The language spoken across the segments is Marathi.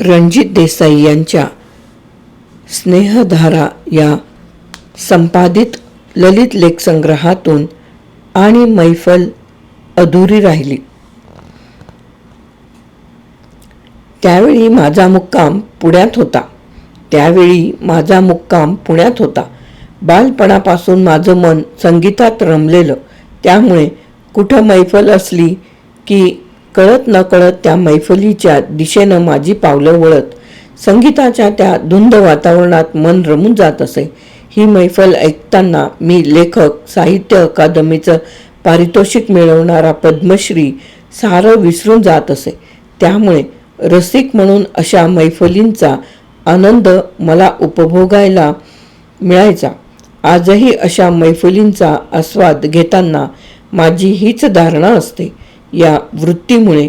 रणजित देसाई यांच्या स्नेहधारा या संपादित ललित लेखसंग्रहातून आणि मैफल अधुरी राहिली. त्यावेळी माझा मुक्काम पुण्यात होता. त्यावेळी माझा मुक्काम पुण्यात होता. बालपणापासून माझं मन संगीतात रमलेलं. त्यामुळे कुठं मैफल असली की कळत न कळत त्या मैफलीच्या दिशेनं माझी पावलं वळत. संगीताच्या त्या धुंद वातावरणात मन रमून जात असे. ही मैफल ऐकताना मी लेखक साहित्य अकादमीचं पारितोषिक मिळवणारा पद्मश्री सारं विसरून जात असे. त्यामुळे रसिक म्हणून अशा मैफलींचा आनंद मला उपभोगायला मिळायचा. आजही अशा मैफलींचा आस्वाद घेताना माझी हीच धारणा असते. या वृत्तीमुळे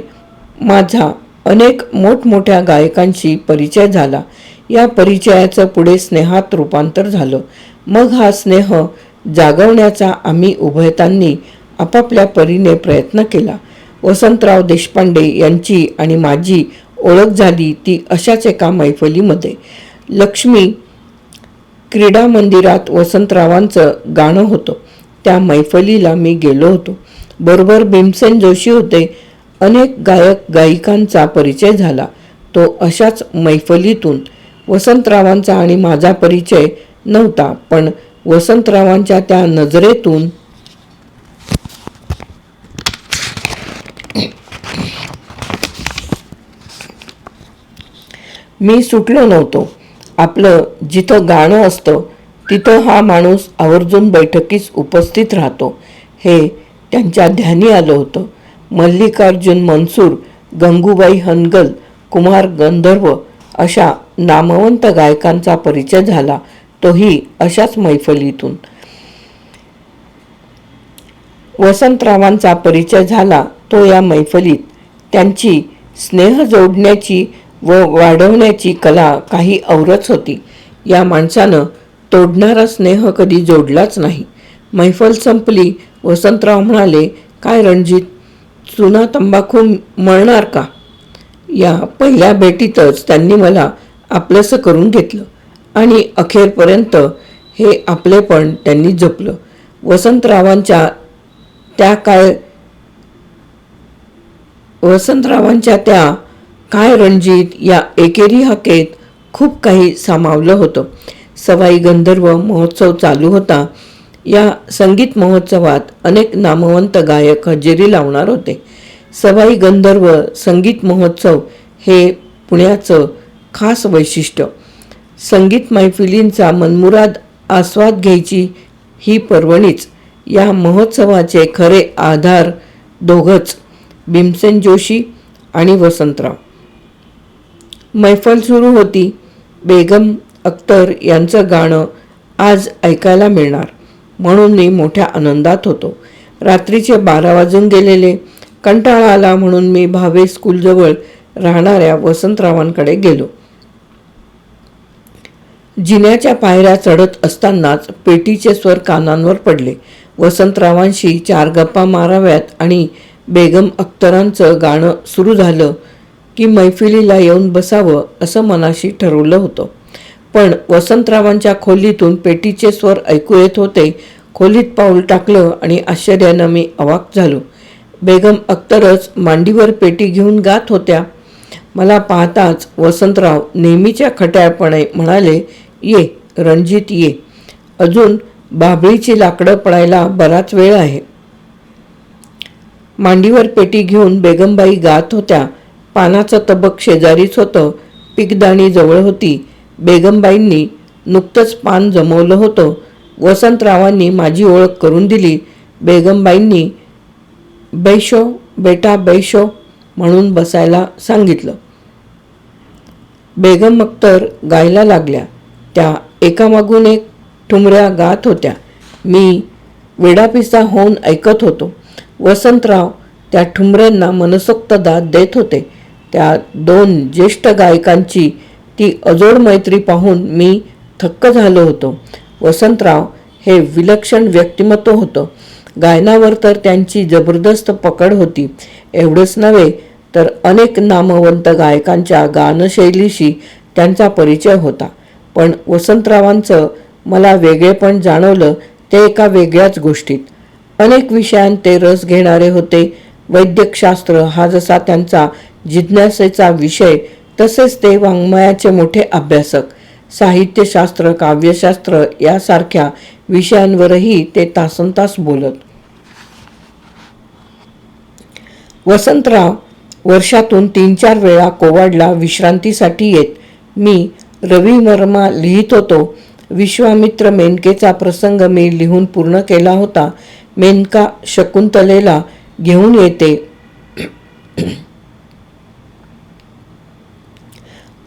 माझा अनेक मोठमोठ्या गायकांशी परिचय झाला. या परिचयाचं पुढे स्नेहात रूपांतर झालं. मग हा स्नेह जागवण्याचा आम्ही उभयतांनी आपापल्या परीने प्रयत्न केला. वसंतराव देशपांडे यांची आणि माझी ओळख झाली ती अशाच एका मैफलीमध्ये. लक्ष्मी क्रीडा मंदिरात वसंतरावांचं गाणं होतं. त्या मैफलीला मी गेलो होतो. बरोबर भीमसेन जोशी होते. अनेक गायक गायिकांचा परिचय झाला. तो अशाच मैफलीतून वसंतरावांचा आणि माझा परिचय नव्हता पण वसंतरावांच्या त्या नजरेतून मी सुटलो नव्हतो. आपलं जिथं गाणं असतं तिथं हा माणूस आवर्जून बैठकीस उपस्थित राहतो. हे त्यांच्या ध्यानी आलं होतं. मल्लिकार्जुन मनसूर गंगूबाई हनगल कुमार गंधर्व अशा नामवंत गायकांचा परिचय झाला. तोही अशाच मैफलीतून. वसंतरावांचा परिचय झाला. तो या मैफलीत. त्यांची स्नेह जोडण्याची व वाढवण्याची कला काही औरच होती. या माणसानं तोडणारा स्नेह कधी जोडलाच नाही. मैफल संपली. वसंतराव म्हणाले काय रणजित चुना तंबाखू मळणार का? या पहिल्या भेटीतच त्यांनी मला आपलंसं करून घेतलं आणि अखेरपर्यंत हे आपलेपण त्यांनी जपलं. वसंतरावांच्या त्या काय वसंतरावांच्या त्या काय रणजित या एकेरी हाकेत खूप काही सामावलं होतं. सवाई गंधर्व महोत्सव चालू होता. या संगीत महोत्सवात अनेक नामवंत गायक हजेरी लावणार होते. सवाई गंधर्व संगीत महोत्सव हे पुण्याचं खास वैशिष्ट्य. संगीत मैफिलींचा मनमुराद आस्वाद घ्यायची ही पर्वणीच. या महोत्सवाचे खरे आधार दोघंच भीमसेन जोशी आणि वसंतराव. मैफल सुरू होती. बेगम अख्तर यांचं गाणं आज ऐकायला मिळणार. म्हणून मी मोठ्या आनंदात होतो. रात्रीचे बारा वाजून गेलेले. कंटाळा आला म्हणून मी भावे स्कूलजवळ राहणाऱ्या वसंतरावांकडे गेलो. जिन्याच्या पायऱ्या चढत असतानाच पेटीचे स्वर कानांवर पडले. वसंतरावांशी चार गप्पा माराव्यात आणि बेगम अख्तरांचं गाणं सुरू झालं की मैफिलीला येऊन बसावं असं मनाशी ठरवलं होतं. पण वसंतरावांच्या खोलीतून पेटीचे स्वर ऐकू येत होते. खोलीत पाऊल टाकलं आणि आश्चर्यानं मी अवाक झालो. बेगम अख्तरच मांडीवर पेटी घेऊन गात होत्या. मला पाहताच वसंतराव नेहमीच्या खट्याळपणे म्हणाले ये रणजित ये. अजून बाभळीची लाकडं पडायला बराच वेळ आहे. मांडीवर पेटी घेऊन बेगमबाई गात होत्या. पानाचं तबक शेजारीच होतं. पिकदाणी जवळ होती. बेगमबाईंनी नुकतंच पान जमवलं होतं. वसंतरावांनी माझी ओळख करून दिली. बेगमबाईंनी बैशो बेटा बैशो म्हणून बसायला सांगितलं. बेगम अख्तर गायला लागल्या. त्या एकामागून एक ठुमऱ्या गात होत्या. मी वेडापिसा होऊन ऐकत होतो. वसंतराव त्या ठुमऱ्यांना मनसोक्त दाद देत होते. त्या दोन ज्येष्ठ गायकांची ती अजोड मैत्री पाहून मी थक्क झालो होतो. वसंतराव हे विलक्षण व्यक्तिमत्व होतं. गायनावर तर त्यांची जबरदस्त पकड होती. एवढंच नव्हे तर अनेक नामवंत गायकांच्या गानशैलीशी त्यांचा परिचय होता. पण वसंतरावांचं मला वेगळेपण जाणवलं ते एका वेगळ्याच गोष्टीत. अनेक विषयांत ते रस घेणारे होते. वैद्यकशास्त्र हा जसा त्यांचा जिज्ञासेचा विषय तसेच ते वाङ्मयाचे मोठे अभ्यासक साहित्यशास्त्र काव्यशास्त्र यासारख्या विषयांवरही ते तासनतास बोलत. वसंतराव वर्षातून तीन चार वेळा कोवाडला विश्रांतीसाठी येत. मी रवी वर्मा लिहित होतो. विश्वामित्र मेनकेचा प्रसंग मी लिहून पूर्ण केला होता. मेनका शकुंतलेला घेऊन येते.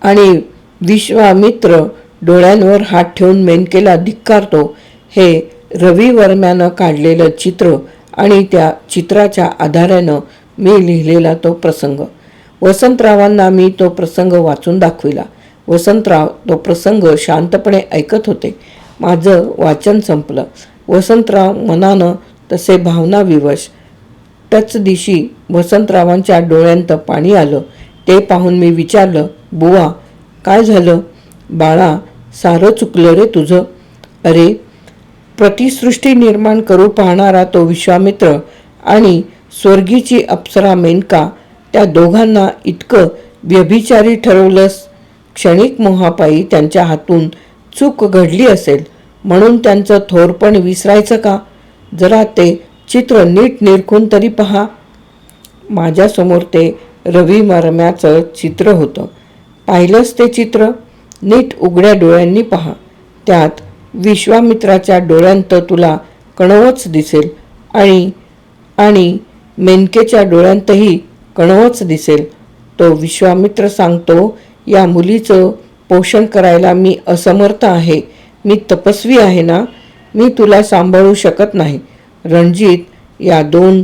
आणि विश्वामित्र डोळ्यांवर हात ठेवून मेनकेला धिक्कारतो हे रवी वर्म्यानं काढलेलं चित्र आणि त्या चित्राच्या आधारानं मी लिहिलेला तो प्रसंग. वसंतरावांना मी तो प्रसंग वाचून दाखविला. वसंतराव तो प्रसंग शांतपणे ऐकत होते. माझं वाचन संपलं. वसंतराव मनानं तसे भावनाविवश टच दिशी वसंतरावांच्या डोळ्यांत पाणी आलं. ते पाहून मी विचारलं बुवा काय झालं? बाळा सारं चुकलं रे तुझं. अरे प्रतिसृष्टी निर्माण करू पाहणारा तो विश्वामित्र आणि स्वर्गीची अप्सरा मेनका त्या दोघांना इतकं व्यभिचारी ठरवलंस. क्षणिक मोहापायी त्यांच्या हातून चूक घडली असेल म्हणून त्यांचं थोरपण विसरायचं का? जरा ते चित्र नीट निरखून तरी पहा. माझ्यासमोर ते रवी मरम्याचं चित्र होतं. पाहिलंच ते चित्र. नीट उघड्या डोळ्यांनी पहा. त्यात विश्वामित्राच्या डोळ्यांत तुला कणवच दिसेल आणि आणि मेनकेच्या डोळ्यांतही कणवच दिसेल. तो विश्वामित्र सांगतो या मुलीचं पोषण करायला मी असमर्थ आहे. मी तपस्वी आहे ना? मी तुला सांभाळू शकत नाही. रणजित या दोन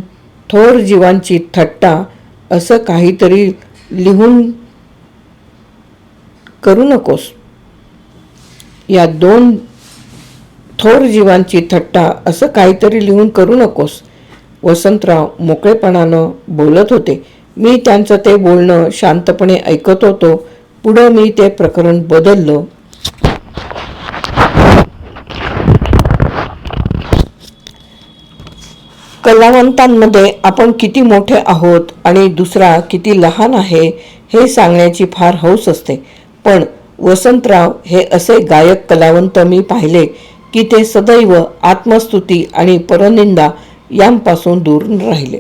थोर जीवांची थट्टा असं काहीतरी लिहून करू नकोस. या दोन थोर जीवांची थट्टा असं काहीतरी लिहून करू नकोस. वसंतराव मोकळेपणानं बोलत होते. मी त्यांचं ते बोलणं शांतपणे ऐकत होतो. पुढं मी ते प्रकरण बदललं. कलावंतांमध्ये आपण किती मोठे आहोत आणि दुसरा किती लहान आहे हे सांगण्याची फार हौस असते. पण वसंतराव हे असे गायक कलावंत मी पाहिले की ते सदैव आत्मस्तुती आणि परनिंदा यांपासून दूर राहिले.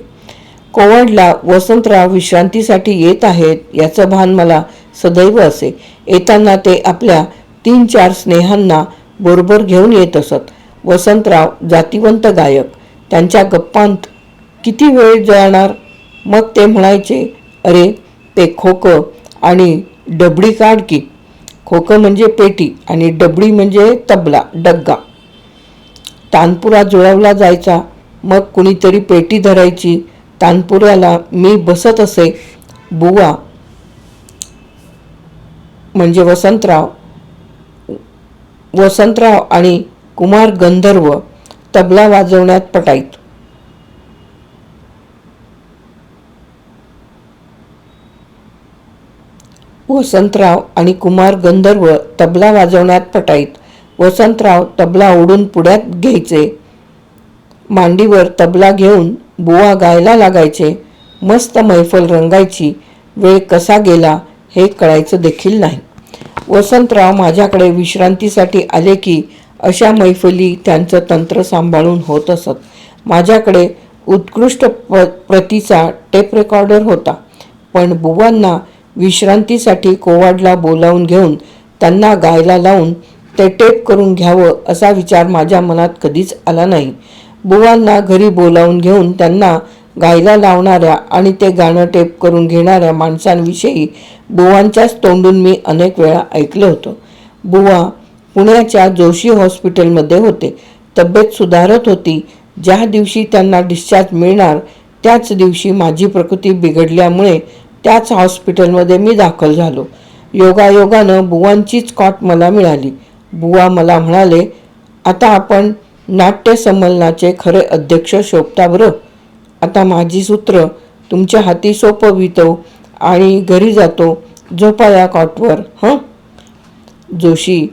कोवडला वसंतराव विश्रांतीसाठी येत आहेत याचं भान मला सदैव असे. येताना ते आपल्या तीन चार स्नेहांना बरोबर घेऊन येत असत. वसंतराव जातिवंत गायक. त्यांच्या गप्पांत किती वेळ जाणार? मग ते म्हणायचे अरे ते खोकं आणि डबडी काढ की खोकं म्हणजे पेटी आणि डबडी म्हणजे तबला डग्गा. तानपुरा जुळवला जायचा मग कुणीतरी पेटी धरायची तानपुऱ्याला मी बसत असे बुवा म्हणजे वसंतराव वसंतराव आणि कुमार गंधर्व तबला वाजवण्यात पटाईत. वसंतराव आणि कुमार गंधर्व तबला वाजवण्यात पटाईत. वसंतराव तबला ओढून पुढ्यात घ्यायचे. मांडीवर तबला घेऊन बुवा गायला लागायचे. मस्त मैफल रंगायची. वेळ कसा गेला हे कळायचं देखील नाही. वसंतराव माझ्याकडे विश्रांतीसाठी आले की अशा मैफली त्यांचं तंत्र सांभाळून होत असत. माझ्याकडे उत्कृष्ट प प्रतीचा टेप रेकॉर्डर होता. पण बुवांना विश्रांतीसाठी कोवाडला बोलावून घेऊन त्यांना गायला लावून ते टेप करून घ्यावं असा विचार माझ्या मनात कधीच आला नाही. बुवांना घरी बोलावून घेऊन त्यांना गायला लावणाऱ्या आणि ते गाणं टेप करून घेणाऱ्या माणसांविषयी बुवांच्याच तोंडून मी अनेक वेळा ऐकलं होतं. बुवा पुण्याच्या जोशी हॉस्पिटलमध्ये होते. तब्येत सुधारत होती. ज्या दिवशी त्यांना डिस्चार्ज मिळणार त्याच दिवशी माझी प्रकृती बिघडल्यामुळे त्याच हॉस्पिटलमध्ये मी दाखल झालो. योगायोगानं बुवांचीच कॉट मला मिळाली. बुवा मला म्हणाले आता आपण नाट्य संमेलनाचे खरे अध्यक्ष शोभता बरं. आता माझी सूत्र तुमच्या हाती सोपवितो आणि घरी जातो. झोपा या कॉटवर हं? जोशी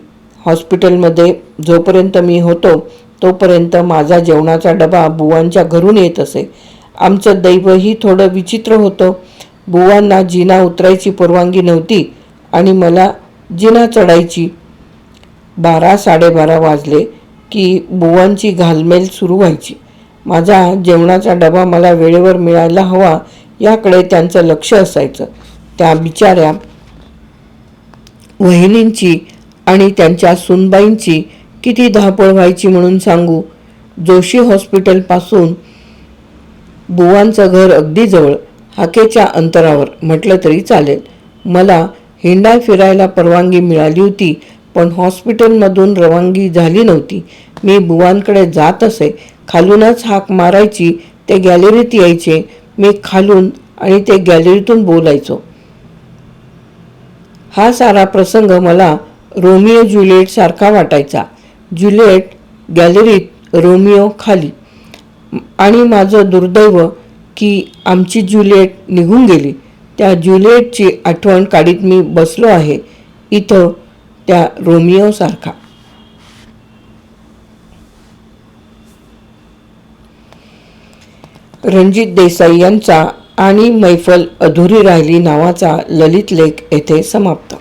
हॉस्पिटलमध्ये जोपर्यंत मी होतो तोपर्यंत माझा जेवणाचा डबा बुवांच्या घरून येत असे. आमचं दैवही थोडं विचित्र होतं. बुवांना जिना उतरायची परवानगी नव्हती आणि मला जिना चढायची. बारा साडेबारा वाजले की बुवांची घालमेल सुरू व्हायची. माझा जेवणाचा डबा मला वेळेवर मिळायला हवा याकडे त्यांचं लक्ष असायचं. त्या बिचाऱ्या वहिनींची आणि त्यांच्या सुनबाईंची किती धावपळ व्हायची म्हणून सांगू. जोशी हॉस्पिटलपासून बुवांचं घर अगदी जवळ. हाकेच्या अंतरावर म्हटलं तरी चालेल. मला हिंडा फिरायला परवानगी मिळाली होती पण हॉस्पिटलमधून रवानगी झाली नव्हती. मी बुवांकडे जात असे खालूनच हाक मारायची ते गॅलरीत यायचे. मी खालून आणि ते गॅलरीतून बोलायचो. हा सारा प्रसंग मला रोमिओ ज्युलिएट सारखा वाटायचा. ज्युलिएट गॅलरीत रोमिओ खाली. आणि माझं दुर्दैव की आमची जुलिएट निघून गेली. त्या जुलिएटची आठवण काढीत मी बसलो आहे इथं त्या रोमिओसारखा रणजित देसाई यांचा आणि मैफल अधुरी राहिली नावाचा ललित लेख येथे समाप्त.